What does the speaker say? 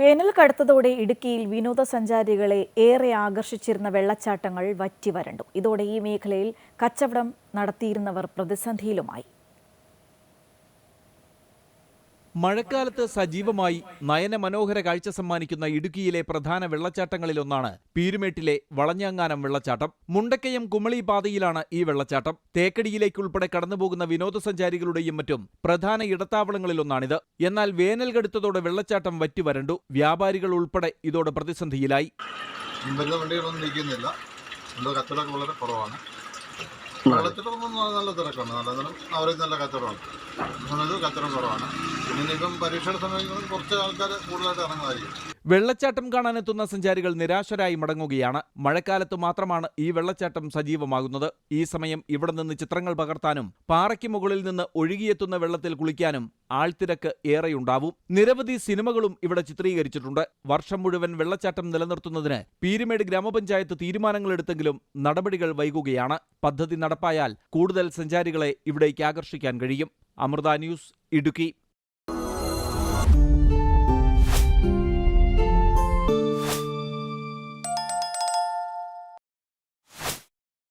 വേനൽ കടുത്തതോടെ ഇടുക്കിയിൽ വിനോദസഞ്ചാരികളെ ഏറെ ആകർഷിച്ചിരുന്ന വെള്ളച്ചാട്ടങ്ങൾ വറ്റി വരണ്ടു ഇതോടെ ഈ മേഖലയിൽ കച്ചവടം നടത്തിയിരുന്നവർ പ്രതിസന്ധിയിലുമായി. മഴക്കാലത്ത് സജീവമായി നയനമനോഹര കാഴ്ച സമ്മാനിക്കുന്ന ഇടുക്കിയിലെ പ്രധാന വെള്ളച്ചാട്ടങ്ങളിലൊന്നാണ് പീരുമേട്ടിലെ വളഞ്ഞാങ്ങാനം വെള്ളച്ചാട്ടം. മുണ്ടക്കയം കുമളി പാതയിലാണ് ഈ വെള്ളച്ചാട്ടം. തേക്കടിയിലേക്കുൾപ്പെടെ കടന്നുപോകുന്ന വിനോദസഞ്ചാരികളുടെയും മറ്റും പ്രധാന ഇടത്താവളങ്ങളിലൊന്നാണിത് എന്നാൽ വേനൽ കടുത്തതോടെ വെള്ളച്ചാട്ടം വറ്റിവരണ്ടു വ്യാപാരികൾ ഉൾപ്പെടെ ഇതോടെ പ്രതിസന്ധിയിലായി. എന്തോ വളരെ കുറവാണ്. വെള്ളത്തിലൊന്നും നല്ല തിരക്കാണ്. നല്ല അവർ നല്ല കച്ചവടമാണ്. സമയത്ത് കച്ചവടം കുറവാണ്. പിന്നെ ഇപ്പം പരീക്ഷയുടെ സമയങ്ങളിൽ കുറച്ച് ആൾക്കാർ കൂടുതലായിട്ട് ഇറങ്ങുമായിരിക്കും വെള്ളച്ചാട്ടം കാണാനെത്തുന്ന സഞ്ചാരികൾ നിരാശരായി മടങ്ങുകയാണ്. മഴക്കാലത്ത് മാത്രമാണ് ഈ വെള്ളച്ചാട്ടം സജീവമാകുന്നത്. ഈ സമയം ഇവിടെ നിന്ന് ചിത്രങ്ങൾ പകർത്താനും പാറയ്ക്ക് മുകളിൽ നിന്ന് ഒഴുകിയെത്തുന്ന വെള്ളത്തിൽ കുളിക്കാനും ആൾത്തിരക്ക് ഏറെയുണ്ടാവും. നിരവധി സിനിമകളും ഇവിടെ ചിത്രീകരിച്ചിട്ടുണ്ട്. വർഷം മുഴുവൻ വെള്ളച്ചാട്ടം നിലനിർത്തുന്നതിന് പീരുമേട് ഗ്രാമപഞ്ചായത്ത് തീരുമാനങ്ങളെടുത്തെങ്കിലും നടപടികൾ വൈകുകയാണ്. പദ്ധതി നടപ്പായാൽ കൂടുതൽ സഞ്ചാരികളെ ഇവിടേക്ക് ആകർഷിക്കാൻ കഴിയും. അമൃത ന്യൂസ് ഇടുക്കി.